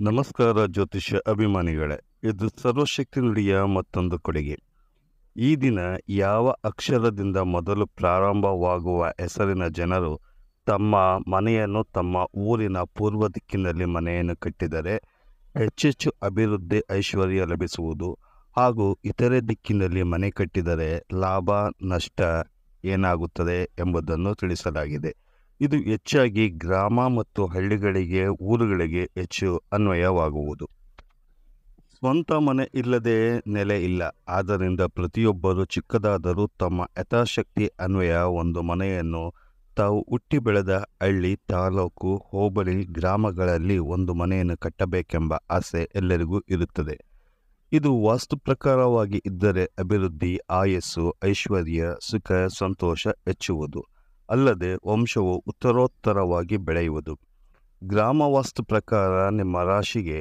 ನಮಸ್ಕಾರ ಜ್ಯೋತಿಷ್ಯ ಅಭಿಮಾನಿಗಳೇ, ಇದು ಸರ್ವಶಕ್ತಿ ನುಡಿಯ ಮತ್ತೊಂದು ಕೊಡುಗೆ. ಈ ದಿನ ಯಾವ ಅಕ್ಷರದಿಂದ ಮೊದಲು ಪ್ರಾರಂಭವಾಗುವ ಹೆಸರಿನ ಜನರು ತಮ್ಮ ಮನೆಯನ್ನು ತಮ್ಮ ಊರಿನ ಪೂರ್ವ ದಿಕ್ಕಿನಲ್ಲಿ ಮನೆಯನ್ನು ಕಟ್ಟಿದರೆ ಹೆಚ್ಚೆಚ್ಚು ಅಭಿವೃದ್ಧಿ ಐಶ್ವರ್ಯ ಲಭಿಸುವುದು ಹಾಗೂ ಇತರೆ ದಿಕ್ಕಿನಲ್ಲಿ ಮನೆ ಕಟ್ಟಿದರೆ ಲಾಭ, ನಷ್ಟ ಏನಾಗುತ್ತದೆ ಎಂಬುದನ್ನು ತಿಳಿಸಲಾಗಿದೆ. ಇದು ಹೆಚ್ಚಾಗಿ ಗ್ರಾಮ ಮತ್ತು ಹಳ್ಳಿಗಳಿಗೆ, ಊರುಗಳಿಗೆ ಹೆಚ್ಚು ಅನ್ವಯವಾಗುವುದು. ಸ್ವಂತ ಮನೆ ಇಲ್ಲದೆ ನೆಲೆ ಇಲ್ಲ. ಆದ್ದರಿಂದ ಪ್ರತಿಯೊಬ್ಬರು ಚಿಕ್ಕದಾದರೂ ತಮ್ಮ ಯಥಾಶಕ್ತಿ ಅನ್ವಯ ಒಂದು ಮನೆಯನ್ನು ತಾವು ಹುಟ್ಟಿ ಬೆಳೆದ ಹಳ್ಳಿ, ತಾಲೂಕು, ಹೋಬಳಿ ಗ್ರಾಮಗಳಲ್ಲಿ ಒಂದು ಮನೆಯನ್ನು ಕಟ್ಟಬೇಕೆಂಬ ಆಸೆ ಎಲ್ಲರಿಗೂ ಇರುತ್ತದೆ. ಇದು ವಾಸ್ತು ಪ್ರಕಾರವಾಗಿ ಇದ್ದರೆ ಅಭಿವೃದ್ಧಿ, ಆಯಸ್ಸು, ಐಶ್ವರ್ಯ, ಸುಖ, ಸಂತೋಷ ಹೆಚ್ಚುವುದು. ಅಲ್ಲದೆ ವಂಶವು ಉತ್ತರೋತ್ತರವಾಗಿ ಬೆಳೆಯುವುದು. ಗ್ರಾಮ ವಾಸ್ತು ಪ್ರಕಾರ ನಿಮ್ಮ ರಾಶಿಗೆ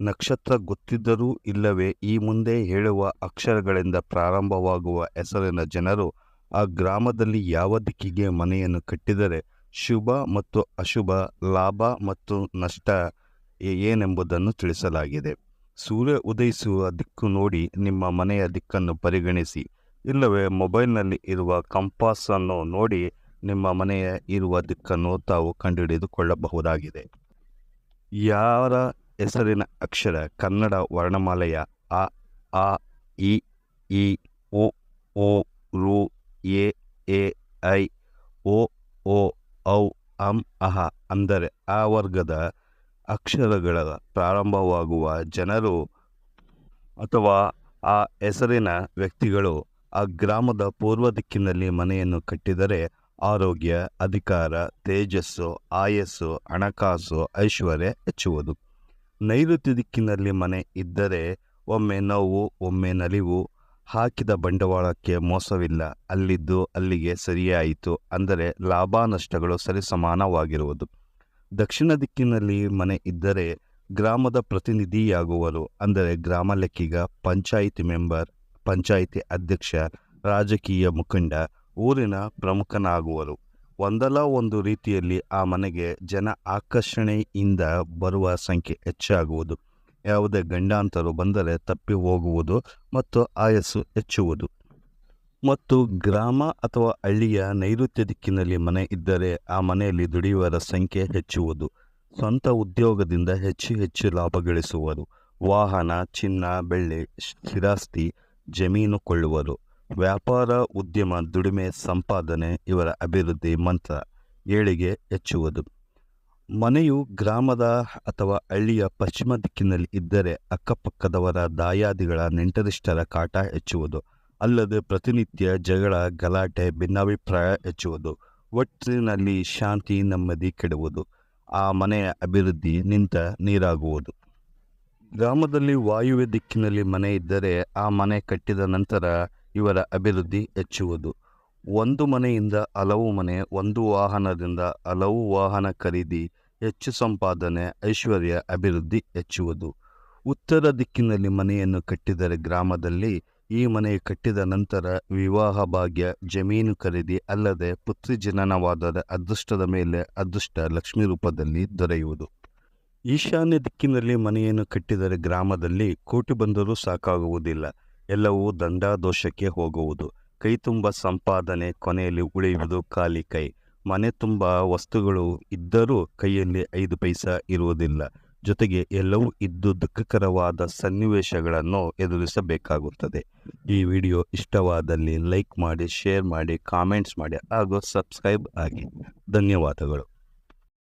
ನಕ್ಷತ್ರ ಗೊತ್ತಿದ್ದರೂ ಇಲ್ಲವೇ ಈ ಮುಂದೆ ಹೇಳುವ ಅಕ್ಷರಗಳಿಂದ ಪ್ರಾರಂಭವಾಗುವ ಹೆಸರಿನ ಜನರು ಆ ಗ್ರಾಮದಲ್ಲಿ ಯಾವ ದಿಕ್ಕಿಗೆ ಮನೆಯನ್ನು ಕಟ್ಟಿದರೆ ಶುಭ ಮತ್ತು ಅಶುಭ, ಲಾಭ ಮತ್ತು ನಷ್ಟ ಏನೆಂಬುದನ್ನು ತಿಳಿಸಲಾಗಿದೆ. ಸೂರ್ಯ ಉದಯಿಸುವ ದಿಕ್ಕು ನೋಡಿ ನಿಮ್ಮ ಮನೆಯ ದಿಕ್ಕನ್ನು ಪರಿಗಣಿಸಿ. ಇಲ್ಲವೇ ಮೊಬೈಲ್ನಲ್ಲಿ ಇರುವ ಕಂಪಾಸನ್ನು ನೋಡಿ ನಿಮ್ಮ ಮನೆಯ ಇರುವ ದಿಕ್ಕನ್ನು ತಾವು ಕಂಡುಹಿಡಿದುಕೊಳ್ಳಬಹುದಾಗಿದೆ. ಯಾರ ಹೆಸರಿನ ಅಕ್ಷರ ಕನ್ನಡ ವರ್ಣಮಾಲೆಯ ಅ, ಆ, ಇ ಇ ಒ ಓ, ರು, ಎ ಎ, ಐ, ಓ ಓ, ಔ, ಅಂ, ಅಹ ಅಂದರೆ ಆ ವರ್ಗದ ಅಕ್ಷರಗಳ ಪ್ರಾರಂಭವಾಗುವ ಜನರು ಅಥವಾ ಆ ಹೆಸರಿನ ವ್ಯಕ್ತಿಗಳು ಆ ಗ್ರಾಮದ ಪೂರ್ವ ದಿಕ್ಕಿನಲ್ಲಿ ಮನೆಯನ್ನು ಕಟ್ಟಿದರೆ ಆರೋಗ್ಯ, ಅಧಿಕಾರ, ತೇಜಸ್ಸು, ಆಯಸ್ಸು, ಹಣಕಾಸು, ಐಶ್ವರ್ಯ ಹೆಚ್ಚುವುದು. ನೈಋತ್ಯ ದಿಕ್ಕಿನಲ್ಲಿ ಮನೆ ಇದ್ದರೆ ಒಮ್ಮೆ ನೋವು, ಒಮ್ಮೆ ನಲಿವು, ಹಾಕಿದ ಬಂಡವಾಳಕ್ಕೆ ಮೋಸವಿಲ್ಲ, ಅಲ್ಲಿದ್ದು ಅಲ್ಲಿಗೆ ಸರಿಯಾಯಿತು ಅಂದರೆ ಲಾಭ ನಷ್ಟಗಳು ಸರಿಸಮಾನವಾಗಿರುವುದು. ದಕ್ಷಿಣ ದಿಕ್ಕಿನಲ್ಲಿ ಮನೆ ಇದ್ದರೆ ಗ್ರಾಮದ ಪ್ರತಿನಿಧಿಯಾಗುವರು ಅಂದರೆ ಗ್ರಾಮ ಲೆಕ್ಕಿಗ, ಪಂಚಾಯಿತಿ ಮೆಂಬರ್, ಪಂಚಾಯಿತಿ ಅಧ್ಯಕ್ಷ, ರಾಜಕೀಯ ಮುಖಂಡ ಊರಿನ ಪ್ರಮುಖನಾಗುವರು. ಒಂದಲ್ಲ ಒಂದು ರೀತಿಯಲ್ಲಿ ಆ ಮನೆಗೆ ಜನ ಆಕರ್ಷಣೆಯಿಂದ ಬರುವ ಸಂಖ್ಯೆ ಹೆಚ್ಚಾಗುವುದು. ಯಾವುದೇ ಗಂಡಾಂತರು ಬಂದರೆ ತಪ್ಪಿ ಹೋಗುವುದು ಮತ್ತು ಆಯಸ್ಸು ಹೆಚ್ಚುವುದು. ಮತ್ತು ಗ್ರಾಮ ಅಥವಾ ಹಳ್ಳಿಯ ನೈಋತ್ಯ ದಿಕ್ಕಿನಲ್ಲಿ ಮನೆ ಇದ್ದರೆ ಆ ಮನೆಯಲ್ಲಿ ದುಡಿಯುವರ ಸಂಖ್ಯೆ ಹೆಚ್ಚುವುದು. ಸ್ವಂತ ಉದ್ಯೋಗದಿಂದ ಹೆಚ್ಚು ಹೆಚ್ಚು ಲಾಭ ಗಳಿಸುವರು. ವಾಹನ, ಚಿನ್ನ, ಬೆಳ್ಳಿ, ಸ್ಥಿರಾಸ್ತಿ, ಜಮೀನು ಕೊಳ್ಳುವರು. ವ್ಯಾಪಾರ, ಉದ್ಯಮ, ದುಡಿಮೆ, ಸಂಪಾದನೆ ಇವರ ಅಭಿವೃದ್ಧಿ ಮಂತ್ರ ಏಳಿಗೆ ಹೆಚ್ಚುವುದು. ಮನೆಯು ಗ್ರಾಮದ ಅಥವಾ ಹಳ್ಳಿಯ ಪಶ್ಚಿಮ ದಿಕ್ಕಿನಲ್ಲಿ ಇದ್ದರೆ ಅಕ್ಕಪಕ್ಕದವರ ದಾಯಾದಿಗಳ ನೆಂಟರಿಷ್ಟರ ಕಾಟ ಹೆಚ್ಚುವುದು. ಅಲ್ಲದೆ ಪ್ರತಿನಿತ್ಯ ಜಗಳ, ಗಲಾಟೆ, ಭಿನ್ನಾಭಿಪ್ರಾಯ ಹೆಚ್ಚುವುದು. ಒಟ್ಟಿನಲ್ಲಿ ಶಾಂತಿ, ನೆಮ್ಮದಿ ಕೆಡುವುದು. ಆ ಮನೆಯ ಅಭಿವೃದ್ಧಿ ನಿಂತ ನೀರಾಗುವುದು. ಗ್ರಾಮದಲ್ಲಿ ವಾಯುವ್ಯ ದಿಕ್ಕಿನಲ್ಲಿ ಮನೆ ಇದ್ದರೆ ಆ ಮನೆ ಕಟ್ಟಿದ ನಂತರ ಇವರ ಅಭಿವೃದ್ಧಿ ಹೆಚ್ಚುವುದು. ಒಂದು ಮನೆಯಿಂದ ಹಲವು ಮನೆ, ಒಂದು ವಾಹನದಿಂದ ಹಲವು ವಾಹನ ಖರೀದಿ, ಹೆಚ್ಚು ಸಂಪಾದನೆ, ಐಶ್ವರ್ಯ, ಅಭಿವೃದ್ಧಿ ಹೆಚ್ಚುವುದು. ಉತ್ತರ ದಿಕ್ಕಿನಲ್ಲಿ ಮನೆಯನ್ನು ಕಟ್ಟಿದರೆ ಗ್ರಾಮದಲ್ಲಿ ಈ ಮನೆ ಕಟ್ಟಿದ ನಂತರ ವಿವಾಹ ಭಾಗ್ಯ, ಜಮೀನು ಖರೀದಿ ಅಲ್ಲದೆ ಪುತ್ರಿ ಜನನವಾದರೆ ಅದೃಷ್ಟದ ಮೇಲೆ ಅದೃಷ್ಟ ಲಕ್ಷ್ಮಿ ರೂಪದಲ್ಲಿ ದೊರೆಯುವುದು. ಈಶಾನ್ಯ ದಿಕ್ಕಿನಲ್ಲಿ ಮನೆಯನ್ನು ಕಟ್ಟಿದರೆ ಗ್ರಾಮದಲ್ಲಿ ಕೋಟಿ ಬಂದರೂ ಸಾಕಾಗುವುದಿಲ್ಲ. ಎಲ್ಲವೂ ದಂಡಾದೋಷಕ್ಕೆ ಹೋಗುವುದು. ಕೈ ತುಂಬ ಸಂಪಾದನೆ, ಕೊನೆಯಲ್ಲಿ ಉಳಿಯುವುದು ಖಾಲಿ ಕೈ. ಮನೆ ತುಂಬ ವಸ್ತುಗಳು ಇದ್ದರೂ ಕೈಯಲ್ಲಿ ಐದು ಪೈಸಾ ಇರುವುದಿಲ್ಲ. ಜೊತೆಗೆ ಎಲ್ಲವೂ ಇದ್ದು ದುಃಖಕರವಾದ ಸನ್ನಿವೇಶಗಳನ್ನು ಎದುರಿಸಬೇಕಾಗುತ್ತದೆ. ಈ ವಿಡಿಯೋ ಇಷ್ಟವಾದಲ್ಲಿ ಲೈಕ್ ಮಾಡಿ, ಶೇರ್ ಮಾಡಿ, ಕಾಮೆಂಟ್ಸ್ ಮಾಡಿ ಹಾಗೂ ಸಬ್ಸ್ಕ್ರೈಬ್ ಆಗಿ. ಧನ್ಯವಾದಗಳು.